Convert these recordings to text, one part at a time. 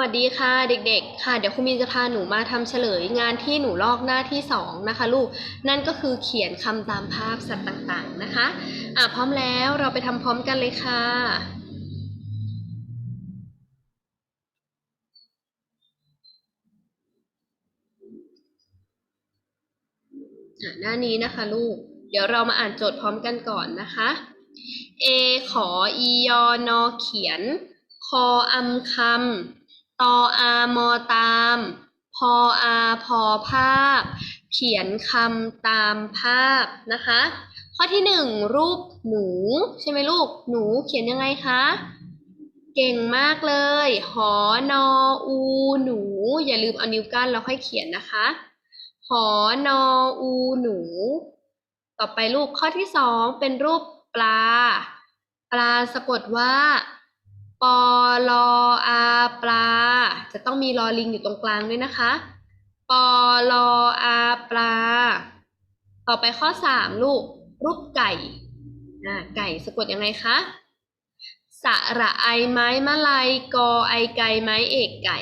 วัสดีค่ะเด็กๆ ค่ะ เดี๋ยวครูมีนจะพาหนูมาทำเฉลย งานที่หนูลอกหน้าที่สองนะคะ ลูกนั่นก็คือเขียนคำตามภาพสัตว์ต่างๆนะคะอะพร้อมแล้วเราไปทำพร้อมกันเลยค่ะ หน้านี้นะคะลูก เดี๋ยวเรามาอ่านโจทย์พร้อมกันก่อนนะคะ A ขออียอนอเขียน คออำคำ ตออามอตาม พออาพอภาพ เขียนคำตามภาพนะคะ ข้อที่หนึ่งรูปหนู ใช่ไหมลูก หนูเขียนยังไงคะ เก่งมากเลย หอนออู หนู อย่าลืมเอานิ้วกั้นแล้วค่อยเขียนนะคะ หอนออูหนู ต่อไปลูกข้อที่สองเป็นรูปปลา ปลาสะกดว่า ปอลออาปลา จะต้องมีลอลิงอยู่ตรงกลางด้วยนะคะ ปอลออาปลา ต่อไปข้อสามลูก รูปไก่ไก่สะกดยังไงคะสระไอไม้มะลัยกอไอไก่ไม้เอกไก่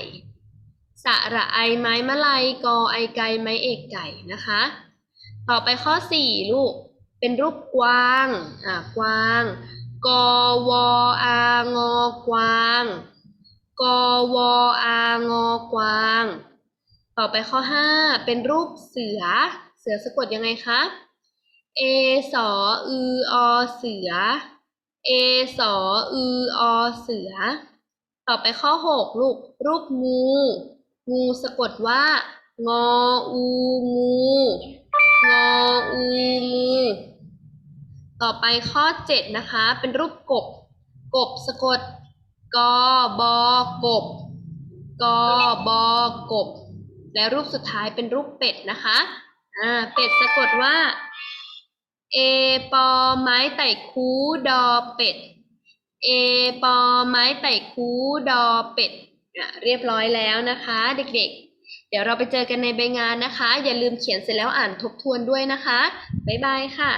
สระไอไม้มะลัยกอไอไก่ไม้เอกไก่นะคะ ต่อไปข้อสี่ลูก เป็นรูปกวาง อ่ากวาง กวอางอกวาง กวอางอกวาง ต่อไปข้อห้าเป็นรูปเสือ เสือสะกดยังไงคะเอสออืออเสือ เอสออืออเสือ ต่อไปข้อหกลูก รูปงู งูสะกดว่า งออูงู งออูงู ต่อไปข้อเจ็ดนะคะ เป็นรูปกบ กบสะกดกบกบกบกบ และรูปสุดท้ายเป็นรูปเป็ดนะคะอ่าเป็ดสะกดว่าเอปอไม้ไต่คูดอเป็ดเอปอไม้ไต่คูดอเป็ดอะเรียบร้อยแล้วนะคะ เด็กๆ เดี๋ยวเราไปเจอกันในใบงานนะคะ อย่าลืมเขียนเสร็จแล้วอ่านทบทวนด้วยนะคะ บ๊ายบายค่ะ